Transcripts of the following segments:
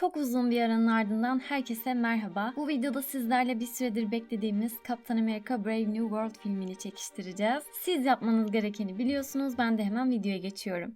Çok uzun bir aranın ardından herkese merhaba. Bu videoda sizlerle bir süredir beklediğimiz Captain America Brave New World filmini çekiştireceğiz. Siz yapmanız gerekeni biliyorsunuz. Ben de hemen videoya geçiyorum.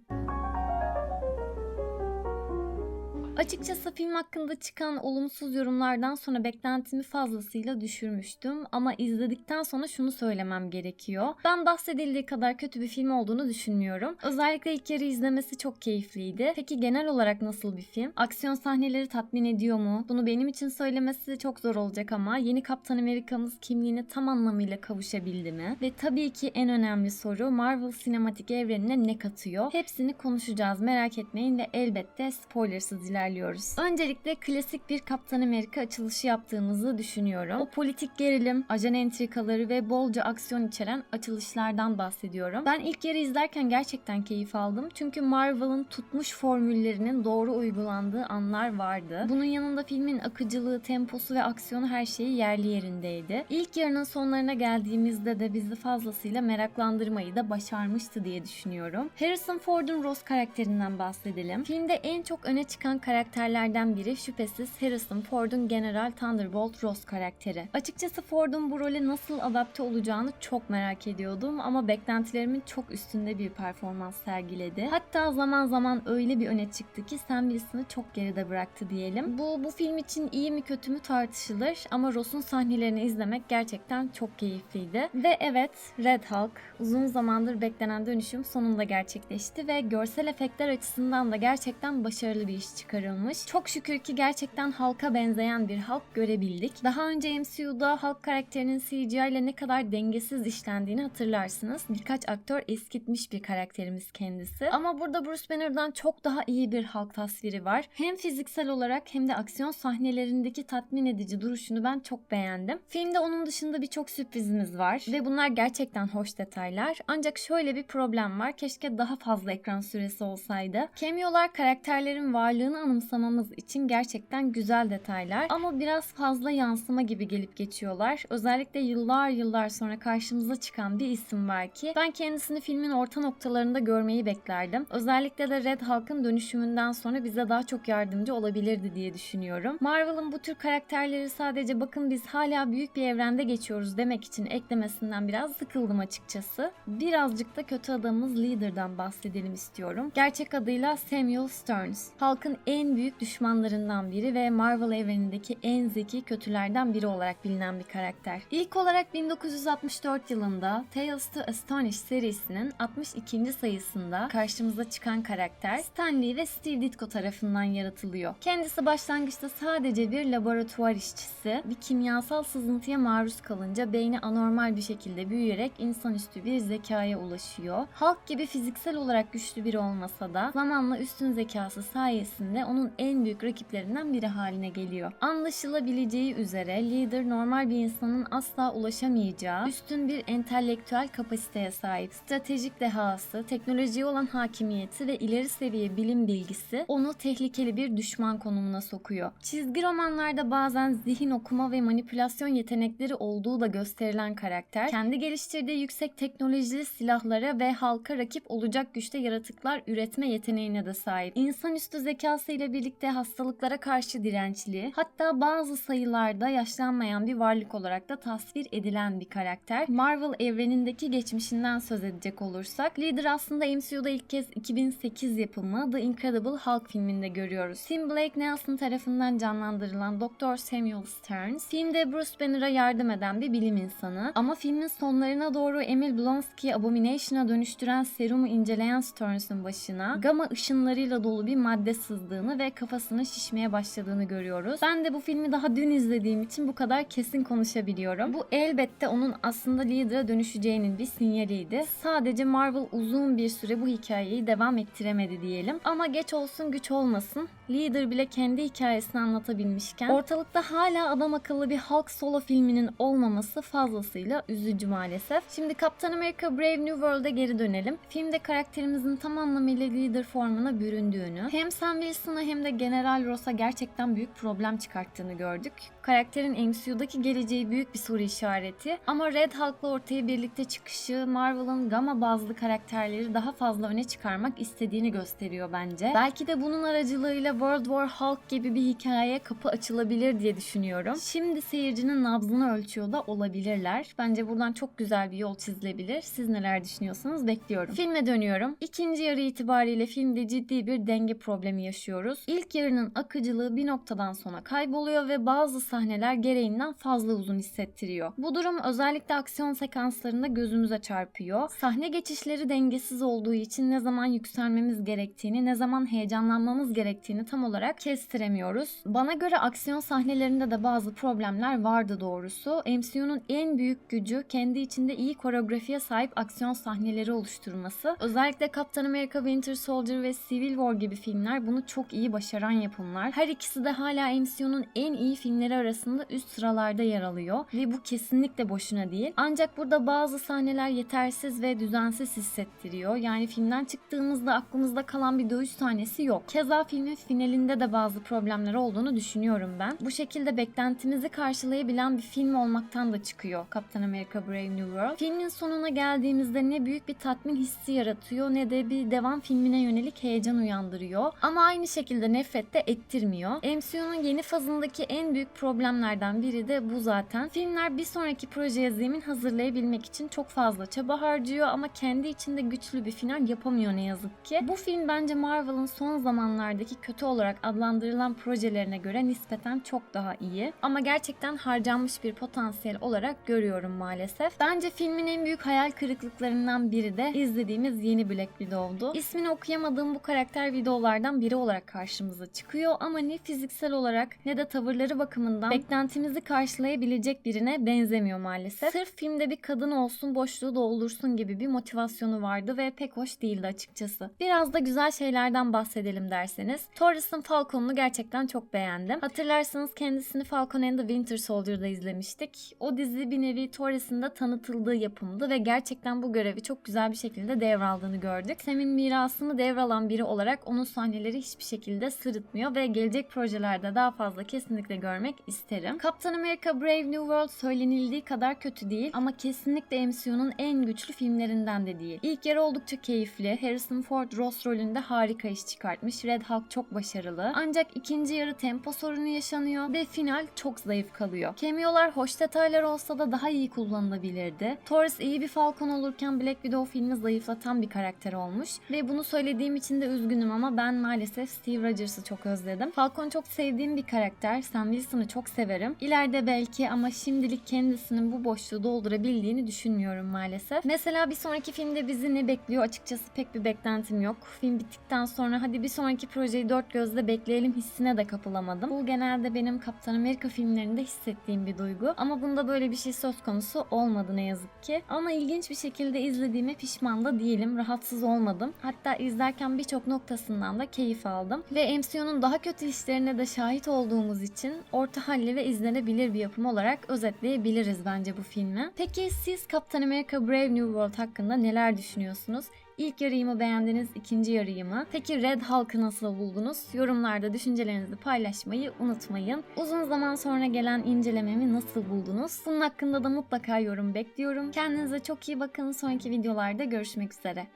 Açıkçası film hakkında çıkan olumsuz yorumlardan sonra beklentimi fazlasıyla düşürmüştüm ama izledikten sonra şunu söylemem gerekiyor. Ben bahsedildiği kadar kötü bir film olduğunu düşünmüyorum. Özellikle ilk yarı izlemesi çok keyifliydi. Peki genel olarak nasıl bir film? Aksiyon sahneleri tatmin ediyor mu? Bunu benim için söylemesi çok zor olacak ama yeni Kaptan Amerika'mız kimliğine tam anlamıyla kavuşabildi mi? Ve tabii ki en önemli soru Marvel sinematik evrenine ne katıyor? Hepsini konuşacağız merak etmeyin ve elbette spoilersız ilerliyoruz. Öncelikle klasik bir Kaptan Amerika açılışı yaptığımızı düşünüyorum. O politik gerilim, ajan entrikaları ve bolca aksiyon içeren açılışlardan bahsediyorum. Ben ilk yarı izlerken gerçekten keyif aldım. Çünkü Marvel'ın tutmuş formüllerinin doğru uygulandığı anlar vardı. Bunun yanında filmin akıcılığı, temposu ve aksiyonu her şeyi yerli yerindeydi. İlk yarının sonlarına geldiğimizde de bizi fazlasıyla meraklandırmayı da başarmıştı diye düşünüyorum. Harrison Ford'un Ross karakterinden bahsedelim. Filmde en çok öne çıkan karakterlerden biri şüphesiz Harrison Ford'un General Thunderbolt Ross karakteri. Açıkçası Ford'un bu role nasıl adapte olacağını çok merak ediyordum ama beklentilerimin çok üstünde bir performans sergiledi. Hatta zaman zaman öyle bir öne çıktı ki Sam Wilson'ı çok geride bıraktı diyelim. Bu bu film için iyi mi kötü mü tartışılır ama Ross'un sahnelerini izlemek gerçekten çok keyifliydi. Ve evet Red Hulk uzun zamandır beklenen dönüşüm sonunda gerçekleşti ve görsel efektler açısından da gerçekten başarılı bir iş çıkarılmış. Çok şükür ki gerçekten Hulk'a benzeyen bir Hulk görebildik. Daha önce MCU'da Hulk karakterinin CGI ile ne kadar dengesiz işlendiğini hatırlarsınız. Birkaç aktör eskitmiş bir karakterimiz kendisi. Ama burada Bruce Banner'dan çok daha iyi bir Hulk tasviri var. Hem fiziksel olarak hem de aksiyon sahnelerindeki tatmin edici duruşunu ben çok beğendim. Filmde onun dışında birçok sürprizimiz var ve bunlar gerçekten hoş detaylar. Ancak şöyle bir problem var. Keşke daha fazla ekran süresi olsaydı. Cameo'lar karakterlerin varlığını anımsamamız için gerçekten güzel detaylar ama biraz fazla yansıma gibi gelip geçiyorlar. Özellikle yıllar yıllar sonra karşımıza çıkan bir isim var ki ben kendisini filmin orta noktalarında görmeyi beklerdim. Özellikle de Red Hulk'ın dönüşümünden sonra bize daha çok yardımcı olabilirdi diye düşünüyorum. Marvel'ın bu tür karakterleri sadece bakın biz hala büyük bir evrende geçiyoruz demek için eklemesinden biraz sıkıldım açıkçası. Birazcık da kötü adamımız Leader'dan bahsedelim istiyorum. Gerçek adıyla Samuel Stearns. Hulk'ın en büyük düşmanlarından biri ve Marvel evrenindeki en zeki kötülerden biri olarak bilinen bir karakter. İlk olarak 1964 yılında Tales to Astonish serisinin 62. sayısında karşımıza çıkan karakter Stan Lee ve Steve Ditko tarafından yaratılıyor. Kendisi başlangıçta sadece bir laboratuvar işçisi, bir kimyasal sızıntıya maruz kalınca beyni anormal bir şekilde büyüyerek insanüstü bir zekaya ulaşıyor. Hulk gibi fiziksel olarak güçlü biri olmasa da zamanla üstün zekası sayesinde onun en büyük rakiplerinden biri haline geliyor. Anlaşılabileceği üzere lider normal bir insanın asla ulaşamayacağı üstün bir entelektüel kapasiteye sahip. Stratejik dehası, teknolojiye olan hakimiyeti ve ileri seviye bilim bilgisi onu tehlikeli bir düşman konumuna sokuyor. Çizgi romanlarda bazen zihin okuma ve manipülasyon yetenekleri olduğu da gösterilen karakter, kendi geliştirdiği yüksek teknolojili silahlara ve halka rakip olacak güçte yaratıklar üretme yeteneğine de sahip. İnsanüstü zekası ile birlikte hastalıklara karşı dirençli, hatta bazı sayılarda yaşlanmayan bir varlık olarak da tasvir edilen bir karakter. Marvel evrenindeki geçmişinden söz edecek olursak, Leader aslında MCU'da ilk kez 2008 yapımı The Incredible Hulk filminde görüyoruz. Tim Blake Nelson tarafından canlandırılan Dr. Samuel Stearns, filmde Bruce Banner'a yardım eden bir bilim insanı ama filmin sonlarına doğru Emil Blonsky Abomination'a dönüştüren serumu inceleyen Stearns'ın başına gamma ışınlarıyla dolu bir madde sızdığını ve kafasının şişmeye başladığını görüyoruz. Ben de bu filmi daha dün izlediğim için bu kadar kesin konuşabiliyorum. Bu elbette onun aslında Leader'a dönüşeceğinin bir sinyaliydi. Sadece Marvel uzun bir süre bu hikayeyi devam ettiremedi diyelim. Ama geç olsun güç olmasın. Leader bile kendi hikayesini anlatabilmişken ortalıkta hala adam akıllı bir Hulk solo filminin olmaması fazlasıyla üzücü maalesef. Şimdi Captain America Brave New World'e geri dönelim. Filmde karakterimizin tam anlamıyla Leader formuna büründüğünü, hem Sam Wilson MCU'na hem de General Ross'a gerçekten büyük problem çıkarttığını gördük. Karakterin MCU'daki geleceği büyük bir soru işareti ama Red Hulk'la ortaya birlikte çıkışı Marvel'ın gamma bazlı karakterleri daha fazla öne çıkarmak istediğini gösteriyor bence. Belki de bunun aracılığıyla World War Hulk gibi bir hikayeye kapı açılabilir diye düşünüyorum. Şimdi seyircinin nabzını ölçüyor da olabilirler. Bence buradan çok güzel bir yol çizilebilir. Siz neler düşünüyorsanız bekliyorum. Filme dönüyorum. İkinci yarı itibariyle filmde ciddi bir denge problemi yaşıyoruz. İlk yarının akıcılığı bir noktadan sonra kayboluyor ve bazı sahneler gereğinden fazla uzun hissettiriyor. Bu durum özellikle aksiyon sekanslarında gözümüze çarpıyor. Sahne geçişleri dengesiz olduğu için ne zaman yükselmemiz gerektiğini, ne zaman heyecanlanmamız gerektiğini tam olarak kestiremiyoruz. Bana göre aksiyon sahnelerinde de bazı problemler vardı doğrusu. MCU'nun en büyük gücü kendi içinde iyi koreografiye sahip aksiyon sahneleri oluşturması. Özellikle Captain America Winter Soldier ve Civil War gibi filmler bunu çok iyi başaran yapımlar. Her ikisi de hala MCU'nun en iyi filmleri arasında üst sıralarda yer alıyor ve bu kesinlikle boşuna değil. Ancak burada bazı sahneler yetersiz ve düzensiz hissettiriyor. Yani filmden çıktığımızda aklımızda kalan bir dövüş sahnesi yok. Keza filmin finalinde de bazı problemler olduğunu düşünüyorum ben. Bu şekilde beklentimizi karşılayabilen bir film olmaktan da çıkıyor Captain America Brave New World. Filmin sonuna geldiğimizde ne büyük bir tatmin hissi yaratıyor ne de bir devam filmine yönelik heyecan uyandırıyor. Ama aynı şekilde nefret de ettirmiyor. MCU'nun yeni fazındaki en büyük problemlerden biri de bu zaten. Filmler bir sonraki projeye zemin hazırlayabilmek için çok fazla çaba harcıyor ama kendi içinde güçlü bir final yapamıyor ne yazık ki. Bu film bence Marvel'ın son zamanlardaki kötü olarak adlandırılan projelerine göre nispeten çok daha iyi. Ama gerçekten harcanmış bir potansiyel olarak görüyorum maalesef. Bence filmin en büyük hayal kırıklıklarından biri de izlediğimiz yeni Black Widow'du. İsmini okuyamadığım bu karakter videolardan biri olarak karşımıza çıkıyor ama ne fiziksel olarak ne de tavırları bakımından beklentimizi karşılayabilecek birine benzemiyor maalesef. Sırf filmde bir kadın olsun boşluğu doldursun gibi bir motivasyonu vardı ve pek hoş değildi açıkçası. Biraz da güzel şeylerden bahsedelim derseniz. Torres'ın Falcon'unu gerçekten çok beğendim. Hatırlarsanız kendisini Falcon and the Winter Soldier'da izlemiştik. O dizi bir nevi Torres'in de tanıtıldığı yapımdı ve gerçekten bu görevi çok güzel bir şekilde devraldığını gördük. Sam'in mirasını devralan biri olarak onun sahneleri hiçbir şekilde sırıtmıyor ve gelecek projelerde daha fazla kesinlikle görmek isterim. Captain America Brave New World söylenildiği kadar kötü değil ama kesinlikle MCU'nun en güçlü filmlerinden de değil. İlk yarı oldukça keyifli. Harrison Ford Ross rolünde harika iş çıkartmış. Red Hulk çok başarılı. Ancak ikinci yarı tempo sorunu yaşanıyor ve final çok zayıf kalıyor. Cameo'lar hoş detaylar olsa da daha iyi kullanılabilirdi. Torres iyi bir Falcon olurken Black Widow filmi zayıflatan bir karakter olmuş ve bunu söylediğim için de üzgünüm ama ben maalesef Steve Rogers'ı çok özledim. Falcon çok sevdiğim bir karakter. Sam Wilson'ı çok severim. İleride belki ama şimdilik kendisinin bu boşluğu doldurabildiğini düşünmüyorum maalesef. Mesela bir sonraki filmde bizi ne bekliyor açıkçası pek bir beklentim yok. Film bittikten sonra hadi bir sonraki projeyi dört gözle bekleyelim hissine de kapılamadım. Bu genelde benim Kaptan Amerika filmlerinde hissettiğim bir duygu. Ama bunda böyle bir şey söz konusu olmadı ne yazık ki. Ama ilginç bir şekilde izlediğime pişman da değilim. Rahatsız olmadım. Hatta izlerken birçok noktasından da keyif aldım. Ve MCU'nun daha kötü işlerine de şahit olduğumuz için orta halli ve izlenebilir bir yapım olarak özetleyebiliriz bence bu filmi. Peki siz Captain America Brave New World hakkında neler düşünüyorsunuz? İlk yarıyı mı beğendiniz, ikinci yarıyı mı? Peki Red Hulk'ı nasıl buldunuz? Yorumlarda düşüncelerinizi paylaşmayı unutmayın. Uzun zaman sonra gelen incelememi nasıl buldunuz? Bunun hakkında da mutlaka yorum bekliyorum. Kendinize çok iyi bakın. Sonraki videolarda görüşmek üzere.